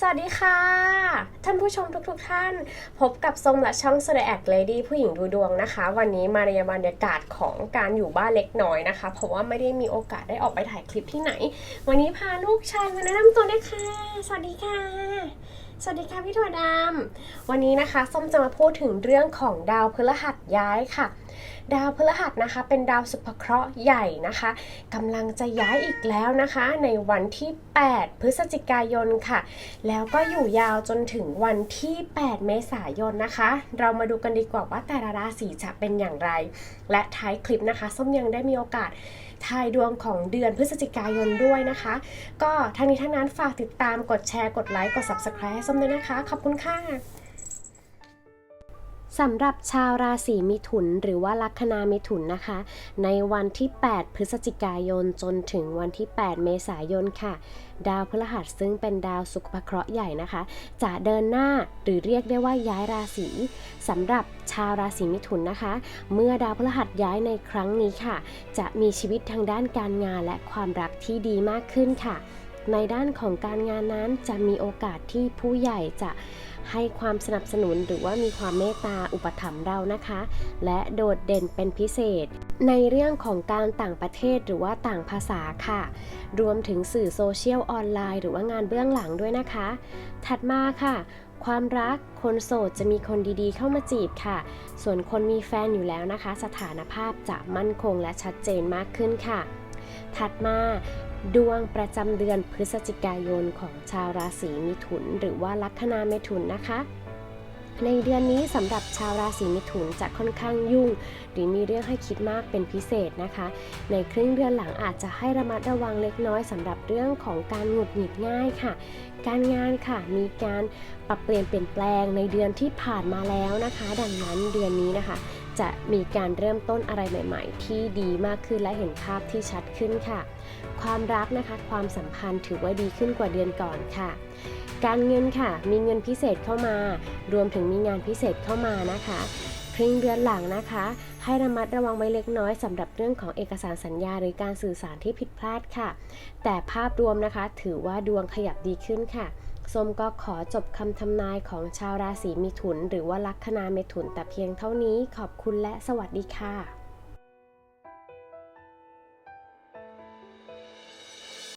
สวัสดีค่ะ ท่านผู้ชมทุกๆทท่าน พบกับทรงและช่อง s แอ c เลดี้ผู้หญิงดูดวงนะคะ วันนี้มาในบรรยากาศของการอยู่บ้านเล็กน้อยนะคะ เพราะว่าไม่ได้มีโอกาสได้ออกไปถ่ายคลิปที่ไหน วันนี้พาลูกชายมาแนะนำตัวด้วยค่ะ สวัสดีค่ะ สวัสดีค่ะพี่ถั่วดำวันนี้นะคะส้มจะมาพูดถึงเรื่องของดาวพฤหัสย้ายค่ะ ดาวพฤหัสนะคะ เป็นดาวสุภเคราะห์ใหญ่นะคะกำลังจะย้ายอีกแล้วนะคะ ในวันที่ 8 พฤศจิกายนค่ะ แล้วก็อยู่ยาวจนถึงวันที่ 8 เมษายนนะคะ เรามาดูกันดีกว่าว่าแต่ละราศีจะเป็นอย่างไร และท้ายคลิปนะคะ ส้มยังได้มีโอกาสทายดวงของเดือนพฤศจิกายนด้วยนะคะ ก็ทั้งนี้ทั้งนั้นฝากติดตามกดแชร์กดไลค์กด Subscribe ให้ส้มด้วยนะคะ ขอบคุณค่ะ สำหรับชาวราศีมิถุนหรือว่าลัคนามิถุนนะคะ ในวันที่ 8 พฤศจิกายนจนถึงวันที่ 8 เมษายนค่ะ ดาวพฤหัสซึ่งเป็นดาวสุขภเคราะห์ใหญ่นะคะ จะเดินหน้าหรือเรียกได้ว่าย้ายราศีสำหรับชาวราศีมิถุนนะคะ เมื่อดาวพฤหัสย้ายในครั้งนี้ค่ะ จะมีชีวิตทางด้านการงานและความรักที่ดีมากขึ้นค่ะ ในด้านของการงานนั้นจะมีโอกาสที่ผู้ใหญ่จะให้ความสนับสนุนหรือว่ามีความเมตตาอุปถัมภ์เรานะคะ และโดดเด่นเป็นพิเศษ ในเรื่องของการต่างประเทศหรือว่าต่างภาษาค่ะ รวมถึงสื่อโซเชียลออนไลน์หรือว่างานเบื้องหลังด้วยนะคะ ถัดมาค่ะความรัก คนโสดจะมีคนดีๆ เข้ามาจีบค่ะ ส่วนคนมีแฟนอยู่แล้วนะคะ สถานภาพจะมั่นคงและชัดเจนมากขึ้นค่ะ ถัดมา ดวงประจำเดือนพฤศจิกายนของชาวราศีมิถุน หรือว่าลัคนาเมถุนนะคะ ในเดือนนี้สำหรับชาวราศีมิถุนจะค่อนข้างยุ่ง หรือมีเรื่องให้คิดมากเป็นพิเศษนะคะ ในครึ่งเดือนหลังอาจจะให้ระมัดระวังเล็กน้อยสำหรับเรื่องของการหงุดหงิดง่ายค่ะ การงานค่ะมีการปรับเปลี่ยนเปลี่ยนแปลงในเดือนที่ผ่านมาแล้วนะคะ ดังนั้นเดือนนี้นะคะ จะมีการเริ่มต้นอะไรใหม่ ๆ ที่ดีมากขึ้นและเห็นภาพที่ชัดขึ้นค่ะ ความรักนะคะความสัมพันธ์ถือว่าดีขึ้นกว่าเดือนก่อนค่ะ การเงินค่ะ มีเงินพิเศษเข้ามา รวมถึงมีงานพิเศษเข้ามานะคะครึ่งเดือนหลังนะคะ ให้ระมัดระวังไว้เล็กน้อยสำหรับเรื่องของเอกสารสัญญาหรือการสื่อสารที่ผิดพลาดค่ะ แต่ภาพรวมนะคะ ถือว่าดวงขยับดีขึ้นค่ะ ส้มก็ขอจบคำทำนายของชาวราศีมิถุน หรือว่าลัคนาเมถุนแต่เพียงเท่านี้ขอบคุณและสวัสดีค่ะ